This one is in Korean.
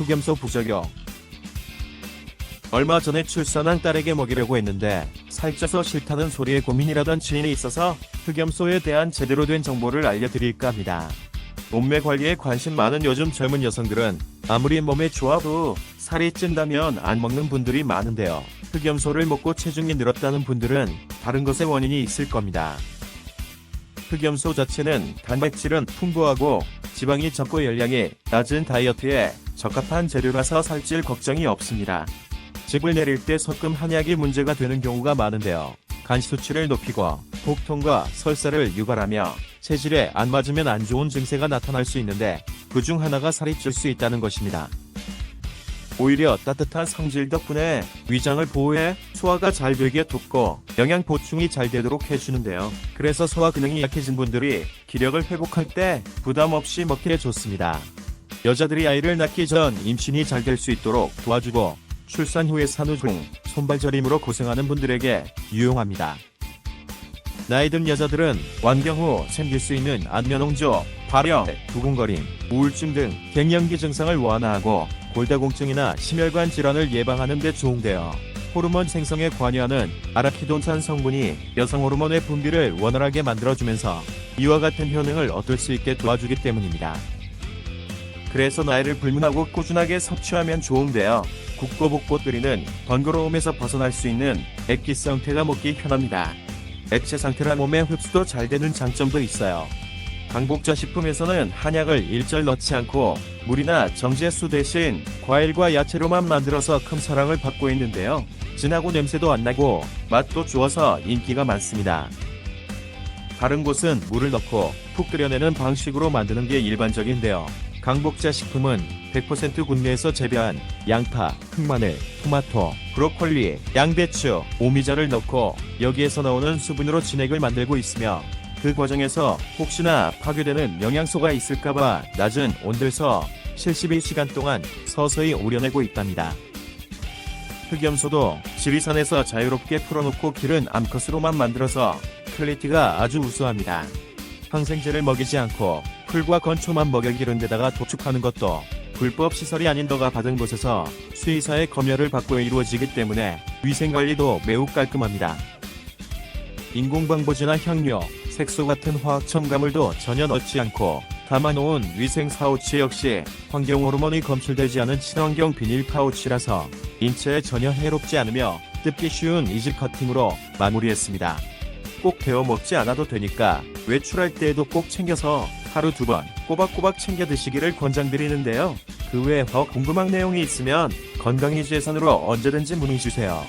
흑염소 부작용. 얼마 전에 출산한 딸에게 먹이려고 했는데 살쪄서 싫다는 소리에 고민이라던 지인이 있어서 흑염소에 대한 제대로 된 정보를 알려드릴까 합니다. 몸매 관리에 관심 많은 요즘 젊은 여성들은 아무리 몸에 좋아도 살이 찐다면 안 먹는 분들이 많은데요. 흑염소를 먹고 체중이 늘었다는 분들은 다른 것의 원인이 있을 겁니다. 흑염소 자체는 단백질은 풍부하고 지방이 적고 열량이 낮은 다이어트에 적합한 재료라서 살찔 걱정이 없습니다. 즙을 내릴 때 섞음 한약이 문제가 되는 경우가 많은데요. 간 수치를 높이고 복통과 설사를 유발하며 체질에 안 맞으면 안 좋은 증세가 나타날 수 있는데 그 중 하나가 살이 찔 수 있다는 것입니다. 오히려 따뜻한 성질 덕분에 위장을 보호해 소화가 잘 되게 돕고 영양 보충이 잘 되도록 해주는데요. 그래서 소화 기능이 약해진 분들이 기력을 회복할 때 부담 없이 먹기에 좋습니다. 여자들이 아이를 낳기 전 임신이 잘 될 수 있도록 도와주고 출산 후에 산후 중 손발 저림으로 고생하는 분들에게 유용합니다. 나이 든 여자들은 완경 후 생길 수 있는 안면홍조, 발열, 두근거림, 우울증 등 갱년기 증상을 완화하고 골다공증이나 심혈관 질환을 예방하는 데 좋은데요. 호르몬 생성에 관여하는 아라키돈산 성분이 여성 호르몬의 분비를 원활하게 만들어주면서 이와 같은 효능을 얻을 수 있게 도와주기 때문입니다. 그래서 나이를 불문하고 꾸준하게 섭취하면 좋은데요. 국고복고 끓이는 번거로움에서 벗어날 수 있는 액기 상태가 먹기 편합니다. 액체 상태라 몸에 흡수도 잘 되는 장점도 있어요. 강복자 식품에서는 한약을 일절 넣지 않고 물이나 정제수 대신 과일과 야채로만 만들어서 큰 사랑을 받고 있는데요. 진하고 냄새도 안 나고 맛도 좋아서 인기가 많습니다. 다른 곳은 물을 넣고 푹 끓여내는 방식으로 만드는 게 일반적인데요. 강복자 식품은 100% 국내에서 재배한 양파, 흑마늘, 토마토, 브로콜리, 양배추, 오미자를 넣고 여기에서 나오는 수분으로 진액을 만들고 있으며 그 과정에서 혹시나 파괴되는 영양소가 있을까봐 낮은 온도에서 72시간 동안 서서히 우려내고 있답니다. 흑염소도 지리산에서 자유롭게 풀어놓고 기른 암컷으로만 만들어서 퀄리티가 아주 우수합니다. 항생제를 먹이지 않고 풀과 건초만 먹여 기른 데다가 도축하는 것도 불법 시설이 아닌 더가 받은 곳에서 수의사의 검열을 받고 이루어지기 때문에 위생관리도 매우 깔끔합니다. 인공방부제나 향료, 색소 같은 화학 첨가물도 전혀 넣지 않고 담아놓은 위생 파우치 역시 환경 호르몬이 검출되지 않은 친환경 비닐 파우치라서 인체에 전혀 해롭지 않으며 뜯기 쉬운 이지 커팅으로 마무리했습니다. 꼭 데워 먹지 않아도 되니까 외출할 때에도 꼭 챙겨서 하루 두 번 꼬박꼬박 챙겨 드시기를 권장드리는데요. 그 외에 더 궁금한 내용이 있으면 건강이지예산으로 언제든지 문의 주세요.